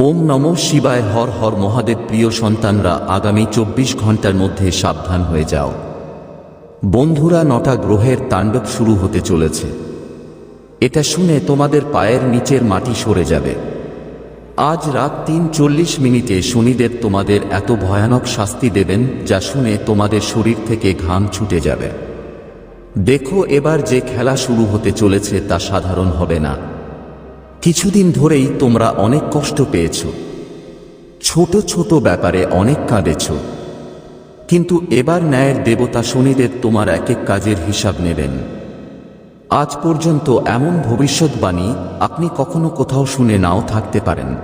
ওম নম শিবায় হর হর মহাদেব প্রিয় সন্তানরা, আগামী চব্বিশ ঘণ্টার মধ্যে সাবধান হয়ে যাও। বন্ধুরা, নটা গ্রহের তাণ্ডব শুরু হতে চলেছে। এটা শুনে তোমাদের পায়ের নিচের মাটি সরে যাবে। আজ রাত তিন চল্লিশ মিনিটে শনিদেব তোমাদের এত ভয়ানক শাস্তি দেবেন, যা শুনে তোমাদের শরীর থেকে ঘাম ছুটে যাবে। দেখো এবার যে খেলা শুরু হতে চলেছে তা সাধারণ হবে না। কিছুদিন ধরেই তোমরা অনেক কষ্ট পেয়েছ। ছোট ছোট ব্যাপারে অনেক কাঁদেছ। কিন্তু এবার ন্যায়ের দেবতা শনিদেব তোমার এক এক কাজের হিসাব নেবেন। আজ পর্যন্ত এমন ভবিষ্যৎবাণী আপনি কখনো কোথাও শুনে নাও থাকতে পারেন।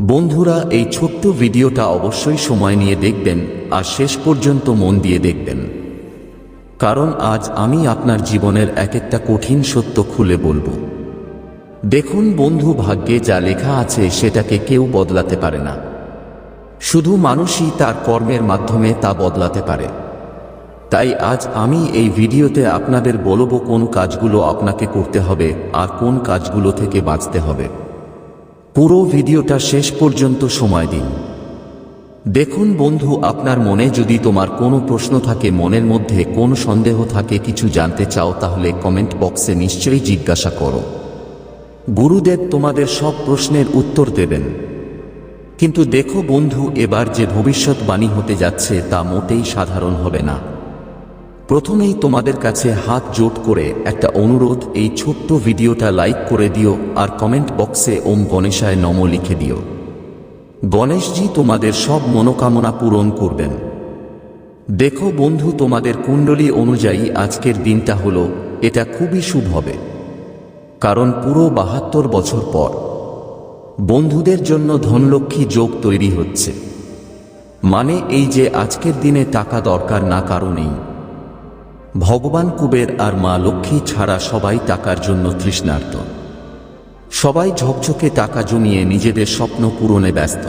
বন্ধুরা, এই ছোট্ট ভিডিওটা অবশ্যই সময় নিয়ে দেখবেন আর শেষ পর্যন্ত মন দিয়ে দেখবেন। কারণ আজ আমি আপনার জীবনের এক একটা কঠিন সত্য খুলে বলব। দেখুন বন্ধু ভাগ্যে যা লেখা আছে সেটাকে কেউ বদলাতে পারে না। শুধু মানুষই তার কর্মের মাধ্যমে তা বদলাতে পারে। তাই আজ আমি এই ভিডিওতে আপনাদের বলব কোন কাজগুলো আপনাকে করতে হবে আর কোন কাজগুলো থেকে বাঁচতে হবে। পুরো ভিডিওটা শেষ পর্যন্ত সময় দিন। দেখুন বন্ধু, আপনার মনে যদি তোমার কোনো প্রশ্ন থাকে, মনের মধ্যে কোন সন্দেহ থাকে, কিছু জানতে চাও, তাহলে কমেন্ট বক্সে নিশ্চয়ই জিজ্ঞাসা করো। গুরুদেব তোমাদের সব প্রশ্নের উত্তর দেবেন। কিন্তু দেখো বন্ধু, এবার যে ভবিষ্যৎবাণী হতে যাচ্ছে তা মোটেই সাধারণ হবে না। প্রথমেই তোমাদের কাছে হাত জোট করে একটা অনুরোধ, এই ছোট্ট ভিডিওটা লাইক করে দিও আর কমেন্ট বক্সে ওম গণেশায় নম লিখে দিও। গণেশজি তোমাদের সব মনোকামনা পূরণ করবেন। দেখো বন্ধু, তোমাদের কুণ্ডলী অনুযায়ী আজকের দিনটা হলো, এটা খুবই শুভ হবে। কারণ পুরো বাহাত্তর বছর পর বন্ধুদের জন্য ধনলক্ষ্মী যোগ তৈরি হচ্ছে। মানে এই যে আজকের দিনে টাকা দরকার না কারণেই। ভগবান কুবের আর মা লক্ষ্মী ছাড়া সবাই টাকার জন্য তৃষ্ণার্ত। সবাই ঝকঝকে টাকা জমিয়ে নিজেদের স্বপ্ন পূরণে ব্যস্ত।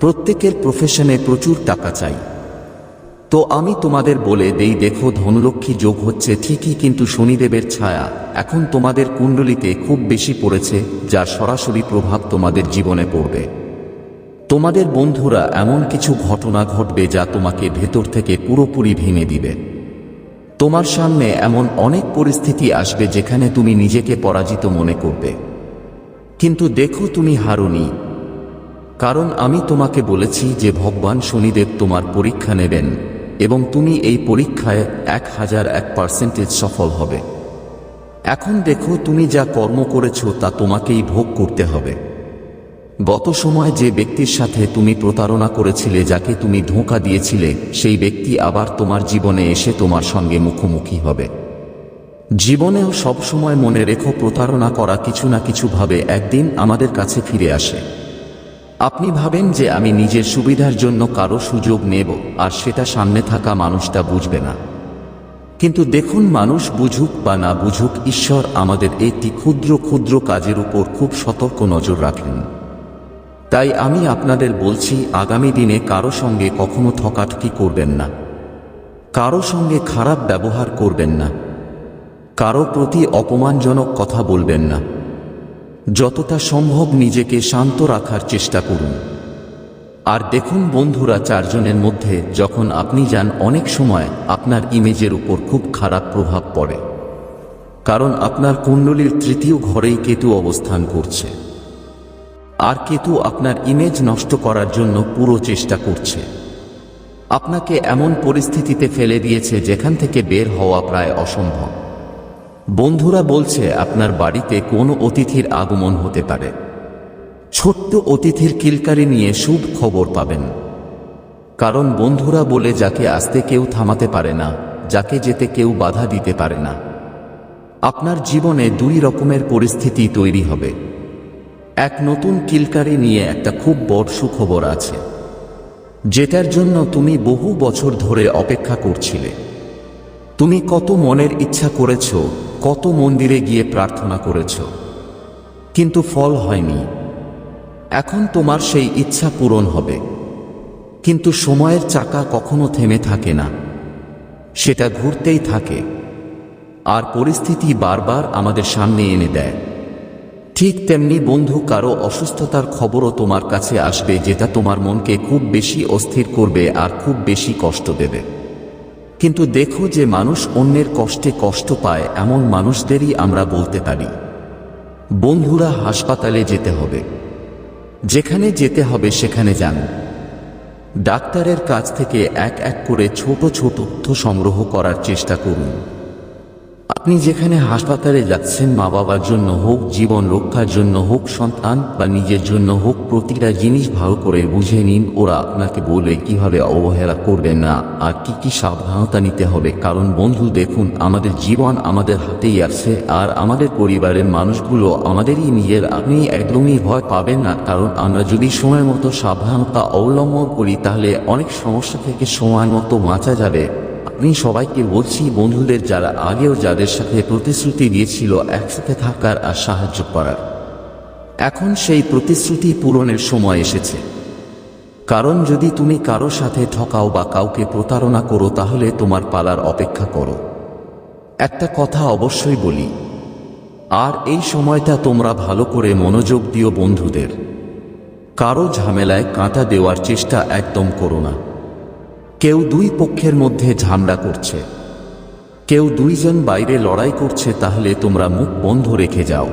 প্রত্যেকের প্রফেশনে প্রচুর টাকা চাই। তো আমি তোমাদের বলে দেই, দেখো ধনলক্ষ্মী যোগ হচ্ছে ঠিকই কিন্তু শনিদেবের ছায়া। এখন তোমাদের কুণ্ডলিতে খুব বেশি পড়েছে, যার সরাসরি প্রভাব তোমাদের জীবনে পড়বে। তোমাদের বন্ধুরা এমন কিছু ঘটনা ঘটবে যা তোমাকে ভেতর থেকে পুরোপুরি ভেঙে দিবে। তোমার সামনে এমন অনেক পরিস্থিতি আসবে যেখানে তুমি নিজেকে পরাজিত মনে করবে। কিন্তু দেখো তুমি হারুনি, কারণ আমি তোমাকে বলেছি যে ভগবান শনিদেব তোমার পরীক্ষা নেবেন এবং তুমি এই পরীক্ষায় এক হাজার এক পার্সেন্টেজ সফল হবে। এখন দেখো তুমি যা কর্ম করেছ তা তোমাকেই ভোগ করতে হবে। গত সময় যে ব্যক্তির সাথে তুমি প্রতারণা করেছিলে, যাকে তুমি ধোঁকা দিয়েছিলে, সেই ব্যক্তি আবার তোমার জীবনে এসে তোমার সঙ্গে মুখোমুখি হবে। জীবনেও সবসময় মনে রেখো, প্রতারণা করা কিছু না কিছুভাবে একদিন আমাদের কাছে ফিরে আসে। আপনি ভাবেন যে আমি নিজের সুবিধার জন্য কারও সুযোগ নেব, আর সেটা সামনে থাকা মানুষটা বুঝবে না। কিন্তু দেখুন মানুষ বুঝুক বা না বুঝুক, ঈশ্বর আমাদের একটি ক্ষুদ্র ক্ষুদ্র কাজের উপর খুব সতর্ক নজর রাখেন। তাই আমি আপনাদের বলছি, আগামী দিনে কারও সঙ্গে কখনো ঠকাঠকি করবেন না। কারও সঙ্গে খারাপ ব্যবহার করবেন না। কারও প্রতি অপমানজনক কথা বলবেন না। যতটা সম্ভব নিজেকে শান্ত রাখার চেষ্টা করুন। আর দেখুন বন্ধুরা চারজনের মধ্যে যখন আপনি যান, অনেক সময় আপনার ইমেজের উপর খুব খারাপ প্রভাব পড়ে। কারণ আপনার কুণ্ডলীর তৃতীয় ঘরেই কেতু অবস্থান করছে। আর কেতু আপনার ইমেজ নষ্ট করার জন্য পুরো চেষ্টা করছে। আপনাকে এমন পরিস্থিতিতে ফেলে দিয়েছে যেখান থেকে বের হওয়া প্রায় অসম্ভব। বন্ধুরা বলছে, আপনার বাড়িতে কোনো অতিথির আগমন হতে পারে। ছোট্ট অতিথির কিলকারি নিয়ে শুভ খবর পাবেন। কারণ বন্ধুরা বলে যাকে আসতে কেউ থামাতে পারে না, যাকে যেতে কেউ বাধা দিতে পারে না। আপনার জীবনে দুই রকমের পরিস্থিতি তৈরি হবে। এক নতুন কিলকারি নিয়ে একটা খুব বড় সুখবর আছে। যেটার জন্য তুমি বহু বছর ধরে অপেক্ষা করছিলে। তুমি কত মনের ইচ্ছা করেছ, কত মন্দিরে গিয়ে প্রার্থনা করেছ। কিন্তু ফল হয়নি। এখন তোমার সেই ইচ্ছা পূরণ হবে। কিন্তু সময়ের চাকা কখনো থেমে থাকে না। সেটা ঘুরতেই থাকে। আর পরিস্থিতি বারবার আমাদের সামনে এনে দেয়। ঠিক তেমনি বন্ধু কারও অসুস্থতার খবরও তোমার কাছে আসবে যেটা তোমার মনকে খুব বেশি অস্থির করবে আর খুব বেশি কষ্ট দেবে। কিন্তু দেখো যে মানুষ অন্যের কষ্টে কষ্ট পায় এমন মানুষদেরই আমরা বলতে পারি। বন্ধুরা হাসপাতালে যেতে হবে। যেখানে যেতে হবে সেখানে যান। ডাক্তারের কাছ থেকে এক এক করে ছোট ছোট তথ্য সংগ্রহ করার চেষ্টা করুন। আপনি যেখানে হাসপাতালে যাচ্ছেন মা বাবার জন্য হোক, জীবন রক্ষার জন্য হোক, সন্তান বা নিজের জন্য হোক, প্রতিটা জিনিস ভালো করে বুঝে নিন। ওরা আপনাকে বলে কীভাবে অবহেলা করবে না আর কি কি সাবধানতা নিতে হবে। কারণ বন্ধু, দেখুন, আমাদের জীবন আমাদের হাতেই আছে আর আমাদের পরিবারের মানুষগুলো আমাদেরই নিজের। আপনি একদমই ভয় পাবেন না। কারণ আমরা যদি সময় মতো সাবধানতা অবলম্বন করি, তাহলে অনেক সমস্যা থেকে সময় মতো বাঁচা যাবে। আমি সবাইকে বলছি, বন্ধুদের যারা আগেও যাদের সাথে প্রতিশ্রুতি দিয়েছিল একসাথে থাকার আর সাহায্য করার। এখন সেই প্রতিশ্রুতি পূরণের সময় এসেছে। কারণ যদি তুমি কারও সাথে ঠকাও বা কাউকে প্রতারণা করো, তাহলে তোমার পালার অপেক্ষা করো। একটা কথা অবশ্যই বলি, আর এই সময়টা তোমরা ভালো করে মনোযোগ দিও বন্ধুদের। কারও ঝামেলায় কাঁটা দেওয়ার চেষ্টা একদম করো না। কেউ দুই পক্ষের মধ্যে ঝামড়া করছে। কেউ দুইজন বাইরে লড়াই করছে, তাহলে তোমরা মুখ বন্ধ রেখে যাও।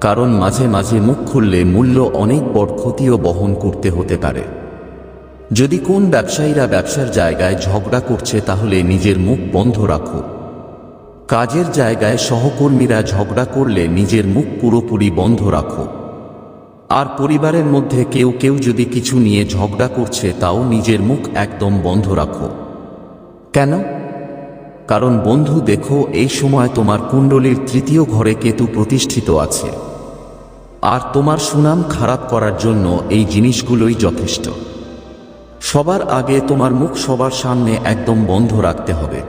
কারণ মাঝে মাঝে মুখ খুললে মূল্য অনেক বড় ক্ষতিও বহন করতে হতে পারে। যদি কোন ব্যবসায়ীরা ব্যবসার জায়গায় ঝগড়া করছে, তাহলে নিজের মুখ বন্ধ রাখো। কাজের জায়গায় সহকর্মীরা ঝগড়া করলে নিজের মুখ পুরোপুরি বন্ধ রাখো। আর পরিবারের মধ্যে কেউ কেউ যদি কিছু নিয়ে ঝগড়া করছে, তাও নিজের মুখ একদম বন্ধ রাখো। কেন? কারণ বন্ধু, দেখো, এই সময় তোমার কুণ্ডলীর তৃতীয় ঘরে কেতু প্রতিষ্ঠিত আছে। আর তোমার সুনাম খারাপ করার জন্য এই জিনিসগুলোই যথেষ্ট। সবার আগে তোমার মুখ সবার সামনে একদম বন্ধ রাখতে হবে।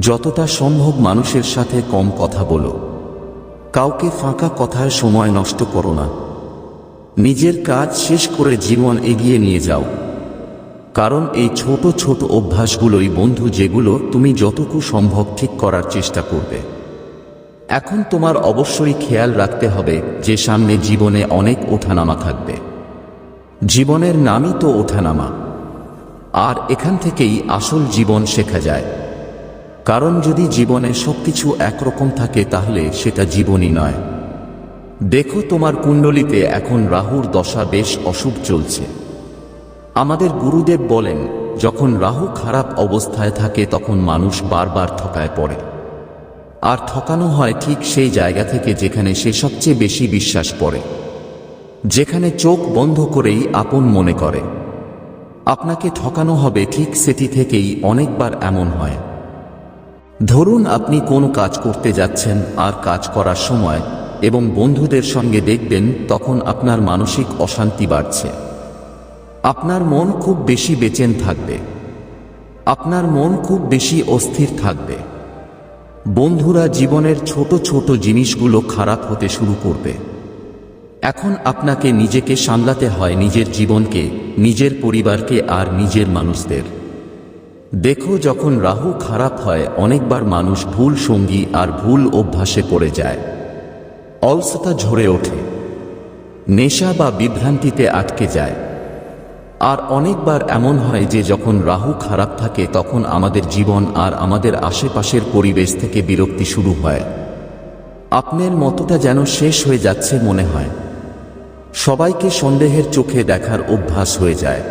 যতটা সম্ভব মানুষের সাথে কম কথা বলো। কাউকে ফাঁকা কথায় সময় নষ্ট করো না। নিজের কাজ শেষ করে জীবন এগিয়ে নিয়ে যাও। কারণ এই ছোট ছোট অভ্যাসগুলোই বন্ধু যেগুলো তুমি যতটুকু সম্ভব ঠিক করার চেষ্টা করবে। এখন তোমার অবশ্যই খেয়াল রাখতে হবে যে সামনে জীবনে অনেক ওঠানামা থাকবে। জীবনের নামই তো ওঠানামা। আর এখান থেকেই আসল জীবন শেখা যায়। কারণ যদি জীবনে সবকিছু একরকম থাকে তাহলে সেটা জীবনই নয়। দেখো তোমার কুণ্ডলিতে এখন রাহুর দশা বেশ অশুভ চলছে। আমাদের গুরুদেব বলেন, যখন রাহু খারাপ অবস্থায় থাকে, তখন মানুষ বারবার ঠকায় পড়ে। আর ঠকানো হয় ঠিক সেই জায়গা থেকে যেখানে সে সবচেয়ে বেশি বিশ্বাস পড়ে। যেখানে চোখ বন্ধ করেই আপন মনে করে। আপনাকে ঠকানো হবে ঠিক সেটি থেকেই অনেকবার এমন হয়। ধরুন আপনি কোন কাজ করতে যাচ্ছেন আর কাজ করার সময় এবং বন্ধুদের সঙ্গে দেখবেন তখন আপনার মানসিক অশান্তি বাড়ছে। আপনার মন খুব বেশি বেচেন থাকবে। আপনার মন খুব বেশি অস্থির থাকবে। বন্ধুরা জীবনের ছোট ছোট জিনিসগুলো খারাপ হতে শুরু করবে। এখন আপনাকে নিজেকে সামলাতে হয় নিজের জীবনকে, নিজের পরিবারকে আর নিজের মানুষদের। দেখো যখন রাহু খারাপ হয়, অনেকবার মানুষ ভুল সঙ্গী আর ভুল অভ্যাসে পড়ে যায়। অলসতা ঝরে ওঠে। নেশা বা বিভ্রান্তিতে আটকে যায়। আর অনেকবার এমন হয় যে যখন রাহু খারাপ থাকে, তখন আমাদের জীবন আর আমাদের আশেপাশের পরিবেশ থেকে বিরক্তি শুরু হয়। আপনার মতটা যেন শেষ হয়ে যাচ্ছে মনে হয়। সবাইকে সন্দেহের চোখে দেখার অভ্যাস হয়ে যায়।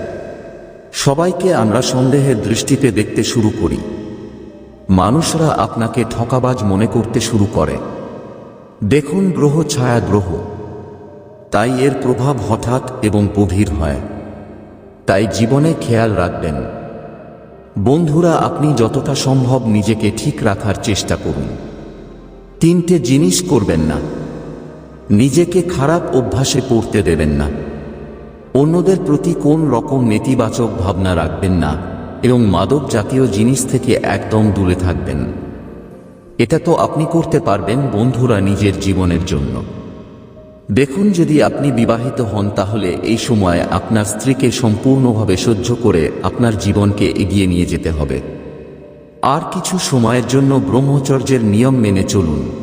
সবাইকে আমরা সন্দেহের দৃষ্টিতে দেখতে শুরু করি। মানুষরা আপনাকে ঠকাবাজ মনে করতে শুরু করে। দেখুন গ্রহ ছায়া গ্রহ। তাই এর প্রভাব হঠাৎ এবং গভীর হয়। তাই জীবনে খেয়াল রাখবেন। বন্ধুরা, আপনি যতটা সম্ভব নিজেকে ঠিক রাখার চেষ্টা করুন। তিনটে জিনিস করবেন না। নিজেকে খারাপ অভ্যাসে পড়তে দেবেন না। অন্যদের প্রতি কোন রকম নেতিবাচক ভাবনা রাখবেন না এবং মাদক জাতীয় জিনিস থেকে একদম দূরে থাকবেন। এটা তো আপনি করতে পারবেন বন্ধুরা নিজের জীবনের জন্য। দেখুন যদি আপনি বিবাহিত হন তাহলে এই সময় আপনার স্ত্রীকে সম্পূর্ণভাবে সহ্য করে আপনার জীবনকে এগিয়ে নিয়ে যেতে হবে। আর কিছু সময়ের জন্য ব্রহ্মচর্যের নিয়ম মেনে চলুন।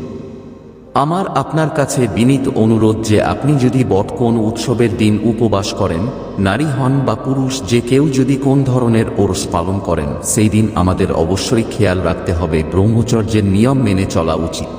আমার আপনার কাছে বিনীত অনুরোধ যে আপনি যদি বট কোন উৎসবের দিন উপবাস করেন, নারী হন বা পুরুষ, যে কেউ যদি কোন ধরনের ওরস পালন করেন, সেই দিন আমাদের অবশ্যই খেয়াল রাখতে হবে, ব্রহ্মচর্যের নিয়ম মেনে চলা উচিত।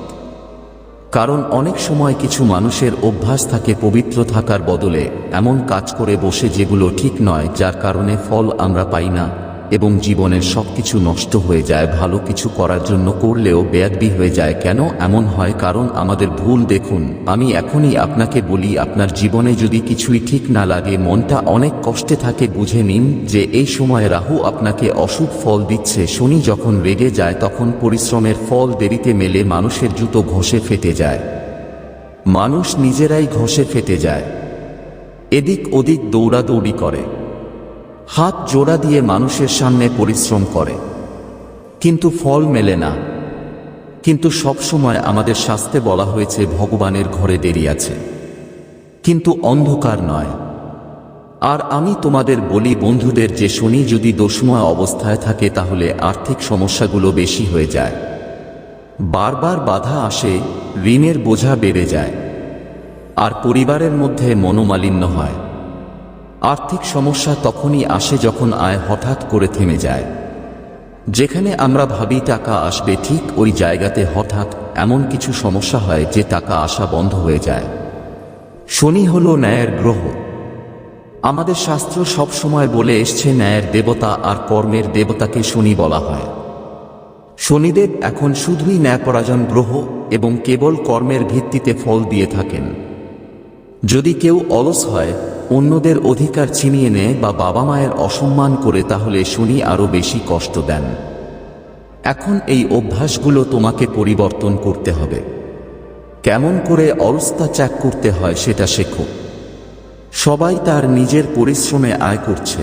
কারণ অনেক সময় কিছু মানুষের অভ্যাস থাকে পবিত্র থাকার বদলে, এমন কাজ করে বসে যেগুলো ঠিক নয়, যার কারণে ফল আমরা পাই না। এবং জীবনের সবকিছু নষ্ট হয়ে যায়, ভালো কিছু করার জন্য করলেও বেয়াদবি হয়ে যায়। কেন এমন হয়? কারণ আমাদের ভুল দেখুন। আমি এখনই আপনাকে বলি, আপনার জীবনে যদি কিছুই ঠিক না লাগে, মনটা অনেক কষ্টে থাকে, বুঝে নিন যে এই সময় রাহু আপনাকে অশুভ ফল দিচ্ছে। শনি যখন রেগে যায়, তখন পরিশ্রমের ফল দেরিতে মেলে, মানুষের জুতো ঘষে ফেটে যায়। মানুষ নিজেরাই ঘষে ফেটে যায়। এদিক ওদিক দৌড়াদৌড়ি করে। হাত জোড়া দিয়ে মানুষের সামনে পরিশ্রম করে। কিন্তু ফল মেলে না। কিন্তু সবসময় আমাদের শাস্তে বলা হয়েছে, ভগবানের ঘরে দেরি আছে। কিন্তু অন্ধকার নয়। আর আমি তোমাদের বলি, বন্ধুদের, যে শনি যদি দোষময় অবস্থায় থাকে, তাহলে আর্থিক সমস্যাগুলো বেশি হয়ে যায়। বারবার বাধা আসে, ঋণের বোঝা বেড়ে যায়। আর পরিবারের মধ্যে মনোমালিন্য হয়। আর্থিক সমস্যা তখনই আসে যখন আয় হঠাৎ করে থেমে যায়। যেখানে আমরা ভাবি টাকা আসবে ঠিক ওই জায়গাতে হঠাৎ এমন কিছু সমস্যা হয় যে টাকা আসা বন্ধ হয়ে যায়। শনি হল ন্যায়ের গ্রহ। আমাদের শাস্ত্র সব সময় বলে এসছে, ন্যায়ের দেবতা আর কর্মের দেবতাকে শনি বলা হয়। শনিদেব এখন শুধুই ন্যায়পরাজন গ্রহ এবং কেবল কর্মের ভিত্তিতে ফল দিয়ে থাকেন। যদি কেউ অলস হয় অন্যদের অধিকার ছিনিয়ে নেয় বা বাবা মায়ের অসম্মান করে তাহলে শনি আরও বেশি কষ্ট দেন। এখন এই অভ্যাসগুলো তোমাকে পরিবর্তন করতে হবে। কেমন করে অলস্তা ত্যাগ করতে হয় সেটা শেখো। সবাই তার নিজের পরিশ্রমে আয় করছে।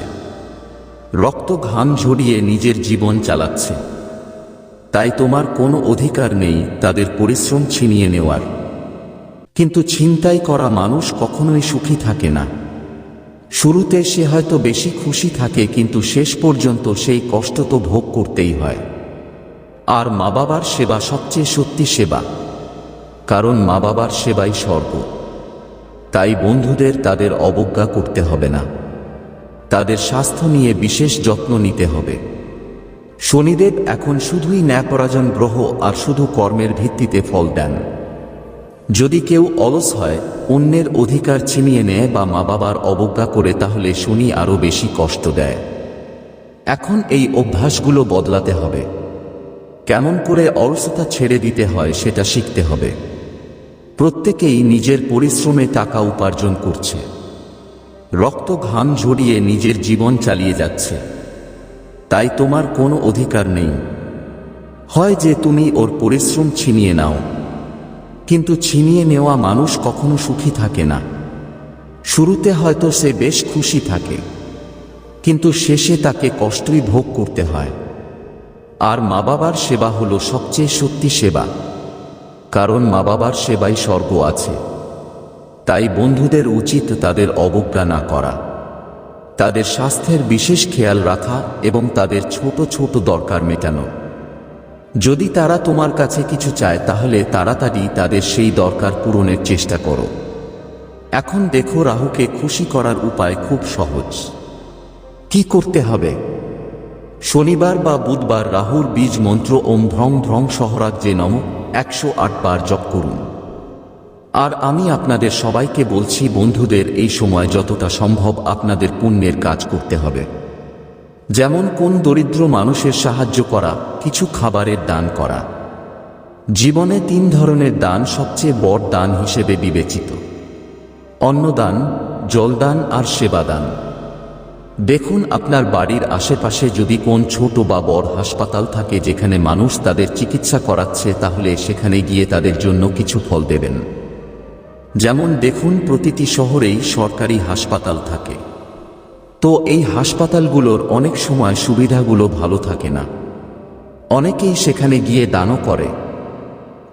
রক্ত ঘাম ঝরিয়ে নিজের জীবন চালাচ্ছে। তাই তোমার কোনো অধিকার নেই তাদের পরিশ্রম ছিনিয়ে নেওয়ার। কিন্তু ছিনতাই করা মানুষ কখনোই সুখী থাকে না। শুরুতে সে হয়তো বেশি খুশি থাকে কিন্তু শেষ পর্যন্ত সেই কষ্ট তো ভোগ করতেই হয়। আর মা বাবার সেবা সবচেয়ে সত্যি সেবা। কারণ মা বাবার সেবাই স্বর্গ। তাই বন্ধুদের তাদের অবজ্ঞা করতে হবে না। তাদের স্বাস্থ্য নিয়ে বিশেষ যত্ন নিতে হবে। শনিদেব এখন শুধুই ন্যায়পরাজন গ্রহ আর শুধু কর্মের ভিত্তিতে ফল দেন। যদি কেউ অলস হয়, অন্যের অধিকার ছিনিয়ে নেয় বা মা বাবার অবজ্ঞা করে, তাহলে শনি আরও বেশি কষ্ট দেয়। এখন এই অভ্যাসগুলো বদলাতে হবে। কেমন করে অলসতা ছেড়ে দিতে হয়, সেটা শিখতে হবে। প্রত্যেকেই নিজের পরিশ্রমে টাকা উপার্জন করছে। রক্ত ঘাম ঝরিয়ে নিজের জীবন চালিয়ে যাচ্ছে। তাই তোমার কোনো অধিকার নেই। হয় যে তুমি ওর পরিশ্রম ছিনিয়ে নাও। কিন্তু ছিনিয়ে নেওয়া মানুষ কখনো সুখী থাকে না। শুরুতে হয়তো সে বেশ খুশি থাকে, কিন্তু শেষে তাকে কষ্টই ভোগ করতে হয়। আর মা বাবার সেবা হলো সবচেয়ে সত্যি সেবা, কারণ মা বাবার সেবাই স্বর্গ আছে। তাই বন্ধুদের উচিত তাদের অবজ্ঞা না করা, তাদের স্বাস্থ্যের বিশেষ খেয়াল রাখা এবং তাদের ছোট ছোট দরকার মেটানো। যদি তারা তোমার কাছে কিছু চায়, তাহলে তাড়াতাড়ি তাদের সেই দরকার পূরণের চেষ্টা করো। এখন দেখো রাহুকে খুশি করার উপায় খুব সহজ। কি করতে হবে? শনিবার বা বুধবার রাহুর বীজ মন্ত্র ওম ভ্রং ভ্রং সহরাজ্যে নম, একশো বার জপ করুন। আর আমি আপনাদের সবাইকে বলছি, বন্ধুদের, এই সময় যতটা সম্ভব আপনাদের পুণ্যের কাজ করতে হবে। যেমন কোন দরিদ্র মানুষের সাহায্য করা, কিছু খাবারের দান করা। জীবনে তিন ধরনের দান সবচেয়ে বড় দান হিসেবে বিবেচিত। অন্নদান, জলদান আর সেবাদান। দেখুন আপনার বাড়ির আশেপাশে যদি কোন ছোট বা বড় হাসপাতাল থাকে যেখানে মানুষ তাদের চিকিৎসা করাচ্ছে, তাহলে সেখানে গিয়ে তাদের জন্য কিছু ফল দেবেন। যেমন দেখুন প্রতিটি শহরেই সরকারি হাসপাতাল থাকে। তো এই হাসপাতালগুলোর অনেক সময় সুবিধাগুলো ভালো থাকে না। অনেকেই সেখানে গিয়ে দানও করে।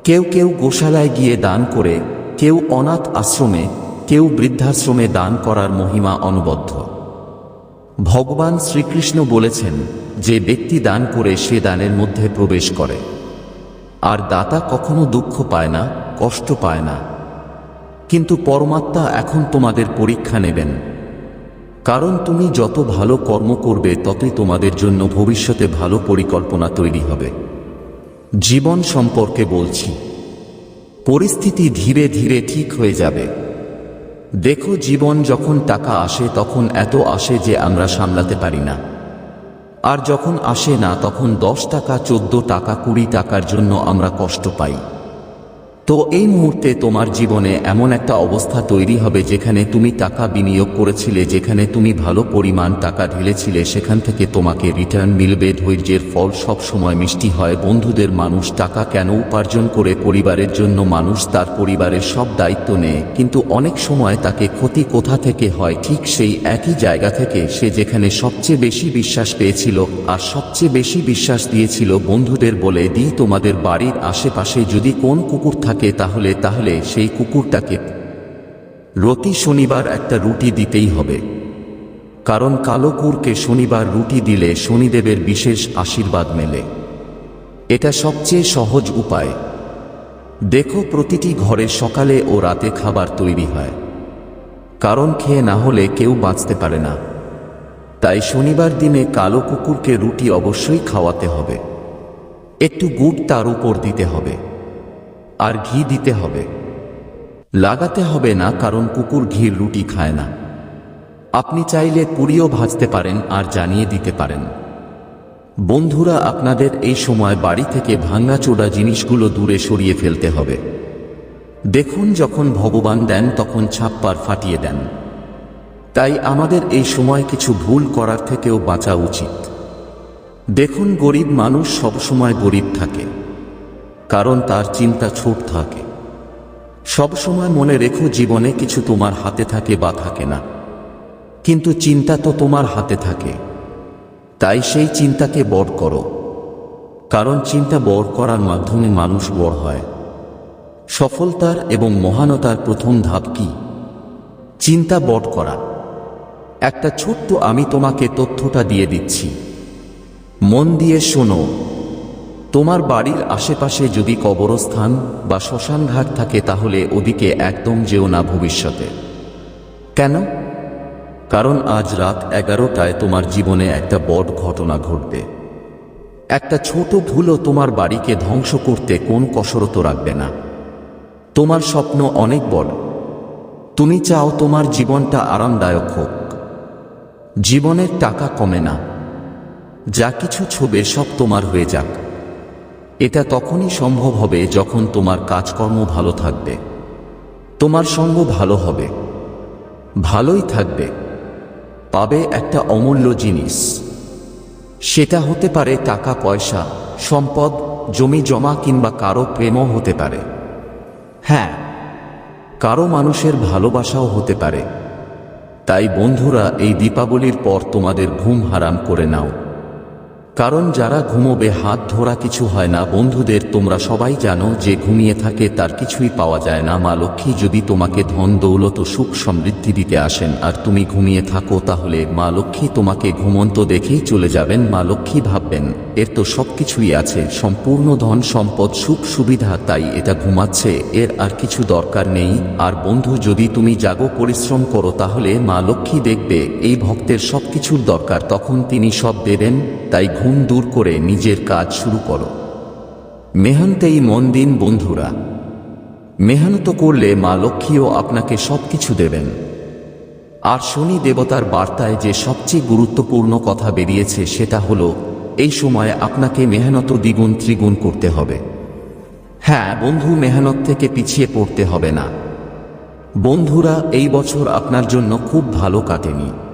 কেউ কেউ গোশালায় গিয়ে দান করে, কেউ অনাথ আশ্রমে, কেউ বৃদ্ধাশ্রমে দান করার মহিমা অনবদ্ধ ভগবান শ্রীকৃষ্ণ বলেছেন যে ব্যক্তি দান করে সে দানের মধ্যে প্রবেশ করে। আর দাতা কখনো দুঃখ পায় না, কষ্ট পায় না। কিন্তু পরমাত্মা এখন তোমাদের পরীক্ষা নেবেন। কারণ তুমি যত ভালো কর্ম করবে, ততই তোমাদের জন্য ভবিষ্যতে ভালো পরিকল্পনা তৈরি হবে। জীবন সম্পর্কে বলছি। পরিস্থিতি ধীরে ধীরে ঠিক হয়ে যাবে। দেখো, জীবন যখন টাকা আসে, তখন এত আসে যে আমরা সামলাতে পারি না। আর যখন আসে না, তখন দশ টাকা, চোদ্দ টাকা, কুড়ি টাকার জন্য আমরা কষ্ট পাই। তো এই মুহূর্তে তোমার জীবনে এমন একটা অবস্থা তৈরি হবে যেখানে তুমি টাকা বিনিয়োগ করেছিলে, যেখানে তুমি ভালো পরিমাণ টাকা ঢেলেছিলে, সেখান থেকে তোমাকে রিটার্ন মিলবে। ধৈর্যের ফল সব সময় মিষ্টি হয়। বন্ধুদের মানুষ টাকা কেন উপার্জন করে? পরিবারের জন্য মানুষ তার পরিবারের সব দায়িত্ব নেয়। কিন্তু অনেক সময় তাকে ক্ষতি কোথা থেকে হয়? ঠিক সেই একই জায়গা থেকে সে যেখানে সবচেয়ে বেশি বিশ্বাস পেয়েছিল আর সবচেয়ে বেশি বিশ্বাস দিয়েছিল বন্ধুদের বলে, দিই তোমাদের বাড়ির আশেপাশে যদি কোন কুকুর থাকে তাহলে তাহলে সেই কুকুরটাকে প্রতি শনিবার একটা রুটি দিতেই হবে। কারণ কালো কুকুরকে শনিবার রুটি দিলে শনিদেবের বিশেষ আশীর্বাদ মেলে। এটা সবচেয়ে সহজ উপায়। দেখো প্রতিটি ঘরে সকালে ও রাতে খাবার তৈরি হয়। কারণ খেয়ে না হলে কেউ বাঁচতে পারে না। তাই শনিবার দিনে কালো কুকুরকে রুটি অবশ্যই খাওয়াতে হবে। একটু গুড় তার উপর দিতে হবে। আর ঘি দিতে হবে। লাগাতে হবে না, কারণ কুকুর ঘির রুটি খায় না। আপনি চাইলে পুরিও ভাজতে পারেন আর জানিয়ে দিতে পারেন। বন্ধুরা, আপনাদের এই সময় বাড়ি থেকে ভাঙাচোড়া জিনিসগুলো দূরে সরিয়ে ফেলতে হবে। দেখুন, যখন ভগবান দেন, তখন ছাপ্পার ফাটিয়ে দেন। তাই আমাদের এই সময় কিছু ভুল করার থেকেও বাঁচা উচিত। দেখুন, গরিব মানুষ সবসময় গরিব থাকে। কারণ তার চিন্তা ছোট থাকে। সবসময় মনে রেখো জীবনে কিছু তোমার হাতে থাকে বা থাকে না। কিন্তু চিন্তা তো তোমার হাতে থাকে। তাই সেই চিন্তাকে বড় করো। কারণ চিন্তা বড় করার মাধ্যমে মানুষ বড় হয়। সফলতার এবং মহানতার প্রথম ধাপ কি? চিন্তা বট করা। একটা ছোট্ট আমি তোমাকে তথ্যটা দিয়ে দিচ্ছি। মন দিয়ে শোনো। তোমার বাড়ির আশেপাশে যদি কবরস্থান বা শ্মশানঘাট থাকে তাহলে ওদিকে একদম যেও না ভবিষ্যতে। কেন? কারণ আজ রাত এগারোটায় তোমার জীবনে একটা বড় ঘটনা ঘটবে। একটা ছোট ভুলও তোমার বাড়িকে ধ্বংস করতে কোন কসরত রাখবে না। তোমার স্বপ্ন অনেক বড়। তুমি চাও তোমার জীবনটা আরামদায়ক হোক। জীবনের টাকা কমে না। যা কিছু ছবে সব তোমার হয়ে যাক। এটা তখনই সম্ভব হবে যখন তোমার কাজকর্ম ভালো থাকবে। তোমার সঙ্গ ভালো হবে। ভালোই থাকবে। পাবে একটা অমূল্য জিনিস। সেটা হতে পারে টাকা, পয়সা, সম্পদ, জমি জমা কিংবা কারও প্রেমও হতে পারে। হ্যাঁ কারও মানুষের ভালোবাসাও হতে পারে। তাই বন্ধুরা, এই দীপাবলির পর তোমাদের ঘুম হারাম করে নাও। কারণ যারা ঘুমোবে হাত ধরা কিছু হয় না। বন্ধুদের, তোমরা সবাই জানো, যে ঘুমিয়ে থাকে তার কিছুই পাওয়া যায় না। মা লক্ষ্মী, যদি তোমাকে ধন, দৌলত, সুখ সমৃদ্ধি দিতে আসেন আর তুমি ঘুমিয়ে থাকো, তাহলে মা লক্ষ্মী তোমাকে ঘুমন্ত দেখেই চলে যাবেন। মা লক্ষ্মী ভাববেন, এর তো সব কিছুই আছে, সম্পূর্ণ ধন, সম্পদ, সুখ, সুবিধা, তাই এটা ঘুমাচ্ছে, এর আর কিছু দরকার নেই। আর বন্ধু, যদি তুমি জাগো, পরিশ্রম করো, তাহলে মা লক্ষ্মী দেখবে, এই ভক্তের সব কিছুর দরকার। তখন তিনি সব দেবেন, তাই ঘুম দূর করে নিজের কাজ শুরু করো। মেহনতেই মন দিন বন্ধুরা। মেহনত করলে মা লক্ষ্মীও আপনাকে সব কিছু দেবেন। আর শনি দেবতার বার্তায় যে সবচেয়ে গুরুত্বপূর্ণ কথা বেরিয়েছে সেটা হলো, এই সময় আপনাকে মেহনত দ্বিগুণ ত্রিগুণ করতে হবে। হ্যাঁ বন্ধু মেহনত থেকে পিছিয়ে পড়তে হবে না। বন্ধুরা, এই বছর আপনার জন্য খুব ভালো কাটেনি।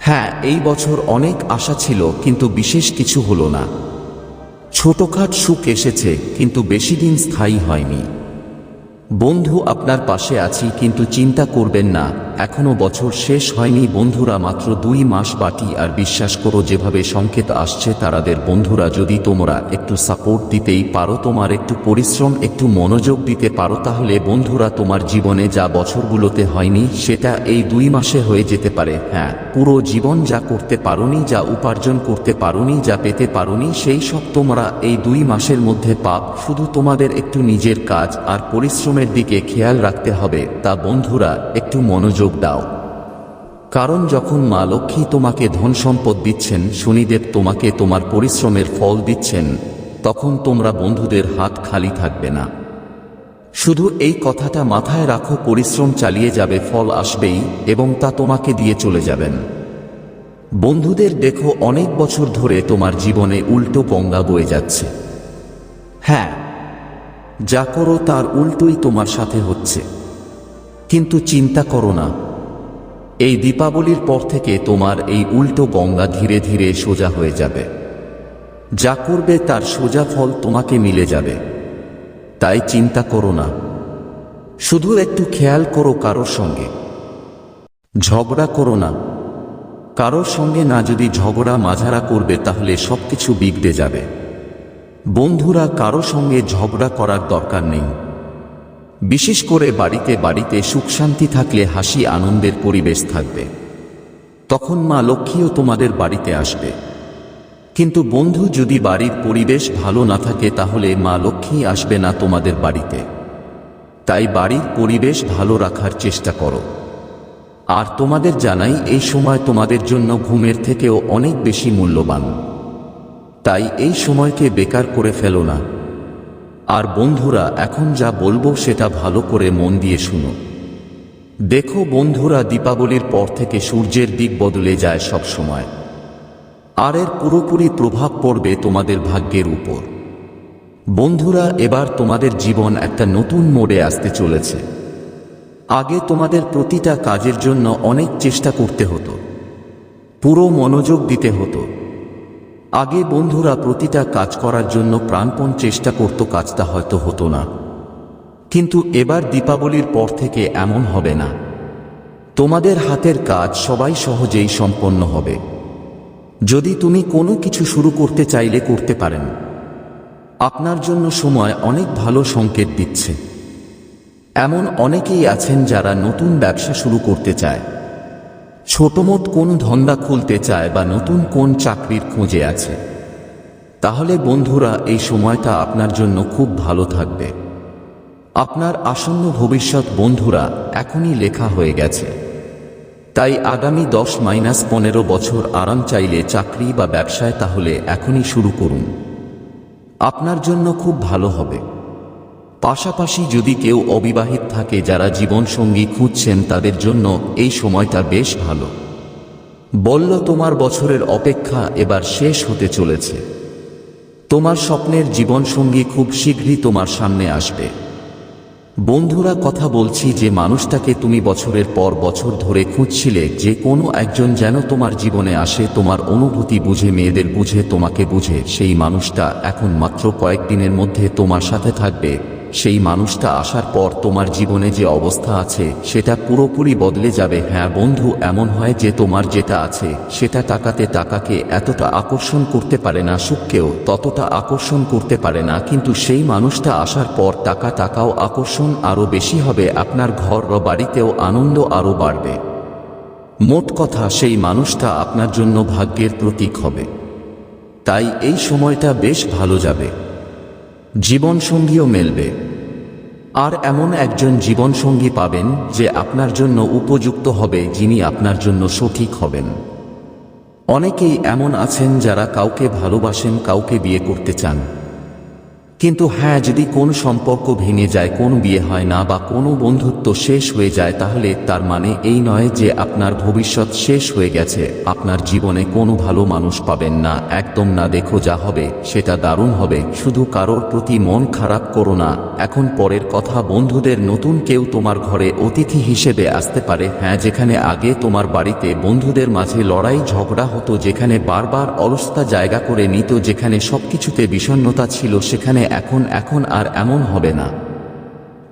হ্যাঁ এই বছর অনেক আশা ছিল, কিন্তু বিশেষ কিছু হলো না। ছোটখাট সুখ এসেছে, কিন্তু বেশি দিন স্থায়ী হয়নি। বন্ধু আপনার পাশে আছি, কিন্তু চিন্তা করবেন না। এখনও বছর শেষ হয়নি। বন্ধুরা মাত্র দুই মাস বাটি আর বিশ্বাস করো, যেভাবে সংকেত আসছে তারাদের। বন্ধুরা, যদি তোমরা একটু সাপোর্ট দিতেই পারো, তোমার একটু পরিশ্রম, একটু মনোযোগ দিতে পারো, তাহলে বন্ধুরা, তোমার জীবনে যা বছরগুলোতে হয়নি, সেটা এই দুই মাসে হয়ে যেতে পারে। হ্যাঁ পুরো জীবন যা করতে পারোনি, যা উপার্জন করতে পারোনি, যা পেতে পারোনি, সেই সব তোমরা এই দুই মাসের মধ্যে পাপ। শুধু তোমাদের একটু নিজের কাজ আর পরিশ্রমের দিকে খেয়াল রাখতে হবে। তা বন্ধুরা, একটু মনোযোগ দাও। কারণ যখন মা লক্ষ্মী তোমাকে ধন সম্পদ দিচ্ছেন, শনিদেব তোমাকে তোমার পরিশ্রমের ফল দিচ্ছেন, তখন তোমরা বন্ধুদের হাত খালি থাকবে না। শুধু এই কথাটা মাথায় রাখো, পরিশ্রম চালিয়ে যাবে, ফল আসবেই এবং তা তোমাকে দিয়ে চলে যাবেন। বন্ধুদের দেখো, অনেক বছর ধরে তোমার জীবনে উল্টো গঙ্গা বয়ে যাচ্ছে। হ্যাঁ যা করো তার উল্টোই তোমার সাথে হচ্ছে। কিন্তু চিন্তা করো না। এই দীপাবলির পর থেকে তোমার এই উল্টো গঙ্গা ধীরে ধীরে সোজা হয়ে যাবে। যা করবে তার সোজা ফল তোমাকে মিলে যাবে। তাই চিন্তা করো না। শুধু একটু খেয়াল করো কারোর সঙ্গে। ঝগড়া করো না। কারোর সঙ্গে না যদি ঝগড়া মাঝারা করবে তাহলে সবকিছু বিগড়ে যাবে। বন্ধুরা কারও সঙ্গে ঝগড়া করার দরকার নেই। বিশেষ করে বাড়িতে বাড়িতে সুখ শান্তি থাকলে হাসি আনন্দের পরিবেশ থাকবে। তখন মা লক্ষ্মীও তোমাদের বাড়িতে আসবে। কিন্তু বন্ধু, যদি বাড়ির পরিবেশ ভালো না থাকে, তাহলে মা লক্ষ্মী আসবে না তোমাদের বাড়িতে। তাই বাড়ির পরিবেশ ভালো রাখার চেষ্টা করো। আর তোমাদের জানাই, এই সময় তোমাদের জন্য ঘুমের থেকেও অনেক বেশি মূল্যবান। তাই এই সময়কে বেকার করে ফেলো না। আর বন্ধুরা, এখন যা বলব সেটা ভালো করে মন দিয়ে শুনো। দেখো বন্ধুরা, দীপাবলির পর থেকে সূর্যের দিক বদলে যায় সব সময়। আর এর পুরোপুরি প্রভাব পড়বে তোমাদের ভাগ্যের উপর। বন্ধুরা, এবার তোমাদের জীবন একটা নতুন মোড়ে আসতে চলেছে। আগে তোমাদের প্রতিটা কাজের জন্য অনেক চেষ্টা করতে হতো। পুরো মনোযোগ দিতে হতো। আগে বন্ধুরা প্রতিটা কাজ করার জন্য প্রাণপণ চেষ্টা করত, কাজটা হয়তো হতো না। কিন্তু এবার দীপাবলির পর থেকে এমন হবে না। তোমাদের হাতের কাজ সবাই সহজেই সম্পন্ন হবে। যদি তুমি কোনো কিছু শুরু করতে চাইলে করতে পারেন। আপনার জন্য সময় অনেক ভালো সংকেত দিচ্ছে। এমন অনেকেই আছেন যারা নতুন ব্যবসা শুরু করতে চায়। ছোটমোট কোন ধন্দা খুলতে চায় বা নতুন কোন চাকরির খুঁজে আছে? তাহলে বন্ধুরা, এই সময়টা আপনার জন্য খুব ভালো থাকবে। আপনার আসন্ন ভবিষ্যৎ বন্ধুরা, এখনই লেখা হয়ে গেছে। তাই আগামী দশ মাইনাস পনেরো বছর আরাম চাইলে চাকরি বা ব্যবসায় তাহলে এখনই শুরু করুন। আপনার জন্য খুব ভালো হবে। পাশাপাশি যদি কেউ অবিবাহিত থাকে যারা জীবনসঙ্গী খুঁজছেন তাদের জন্য এই সময়টা বেশ ভালো। বলল, তোমার বছরের অপেক্ষা এবার শেষ হতে চলেছে। তোমার স্বপ্নের জীবনসঙ্গী খুব শীঘ্রই তোমার সামনে আসবে। বন্ধুরা, কথা বলছি যে মানুষটাকে তুমি বছরের পর বছর ধরে খুঁজছিলে, যে কোনো একজন যেন তোমার জীবনে আসে, তোমার অনুভূতি বুঝে, মেয়েদের বুঝে, তোমাকে বুঝে, সেই মানুষটা এখন মাত্র কয়েকদিনের মধ্যে তোমার সাথে থাকবে। সেই মানুষটা আসার পর তোমার জীবনে যে অবস্থা আছে, সেটা পুরোপুরি বদলে যাবে। হ্যাঁ বন্ধু, এমন হয় যে তোমার যেটা আছে, সেটা টাকাতে টাকাকে এতটা আকর্ষণ করতে পারে না, সুখকেও ততটা আকর্ষণ করতে পারে না। কিন্তু সেই মানুষটা আসার পর টাকা টাকাও আকর্ষণ আরও বেশি হবে, আপনার ঘর বা বাড়িতেও আনন্দ আরও বাড়বে। মোট কথা, সেই মানুষটা আপনার জন্য ভাগ্যের প্রতীক হবে। তাই এই সময়টা বেশ ভালো যাবে। জীবনসঙ্গীও মেলবে। আর এমন একজন জীবনসঙ্গী পাবেন যে আপনার জন্য উপযুক্ত হবে যিনি আপনার জন্য সঠিক হবেন। অনেকেই এমন আছেন যারা কাউকে ভালোবাসেন, কাউকে বিয়ে করতে চান। কিন্তু হ্যাঁ যদি কোন সম্পর্ক ভেঙে যায়, কোন বিয়ে হয় না বা কোনো বন্ধুত্ব শেষ হয়ে যায়, তাহলে তার মানে এই নয় যে আপনার ভবিষ্যৎ শেষ হয়ে গেছে, আপনার জীবনে কোনো ভালো মানুষ পাবেন না। একদম না, দেখো যা হবে, সেটা দারুণ হবে। শুধু কারোর প্রতি মন খারাপ করো না। এখন পরের কথা, বন্ধুদের নতুন কেউ তোমার ঘরে অতিথি হিসেবে আসতে পারে। হ্যাঁ যেখানে আগে তোমার বাড়িতে বন্ধুদের মাঝে লড়াই ঝগড়া হতো, যেখানে বারবার অলসতা জায়গা করে নিত, যেখানে সবকিছুতে বিষণ্ণতা ছিল, সেখানে এখন এখন আর এমন হবে না।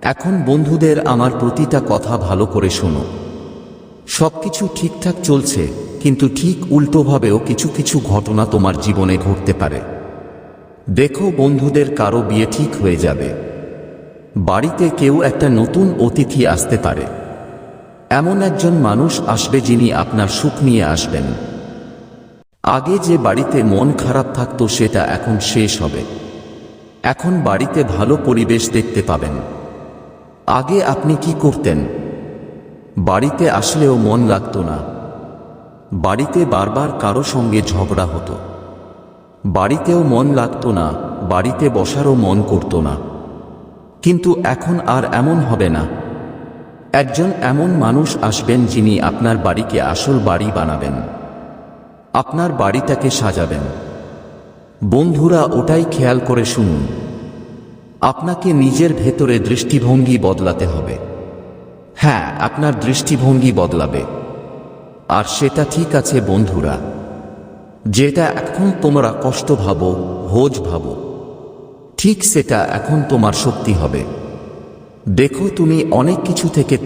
এখন বন্ধুদের আমার প্রতিটা কথা ভালো করে শোনো। সবকিছু ঠিকঠাক চলছে, কিন্তু ঠিক উল্টোভাবেও কিছু কিছু ঘটনা তোমার জীবনে ঘটতে পারে। দেখো বন্ধুদের কারও বিয়ে ঠিক হয়ে যাবে। বাড়িতে কেউ একটা নতুন অতিথি আসতে পারে। এমন একজন মানুষ আসবে যিনি আপনার সুখ নিয়ে আসবেন। আগে যে বাড়িতে মন খারাপ থাকতো সেটা এখন শেষ হবে। এখন বাড়িতে ভালো পরিবেশ দেখতে পাবেন। আগে আপনি কি করতেন? বাড়িতে আসলেও মন লাগতো না। বাড়িতে বারবার কারও সঙ্গে ঝগড়া হতো। বাড়িতেও মন লাগতো না, বাড়িতে বসারও মন করতো না। কিন্তু এখন আর এমন হবে না। একজন এমন মানুষ আসবেন যিনি আপনার বাড়িকে আসল বাড়ি বানাবেন। আপনার বাড়িটাকে সাজাবেন। বন্ধুরা ওটাই খেয়াল করে শুনুন। আপনাকে নিজের ভেতরে দৃষ্টিভঙ্গি বদলাতে হবে। হ্যাঁ আপনার দৃষ্টিভঙ্গি বদলাবে। আর সেটা ঠিক আছে বন্ধুরা। যেটা এখন তোমরা কষ্ট ভাবো হোজ ভাবো, ঠিক সেটা এখন তোমার শক্তি হবে। দেখো তুমি অনেক কিছু থেকে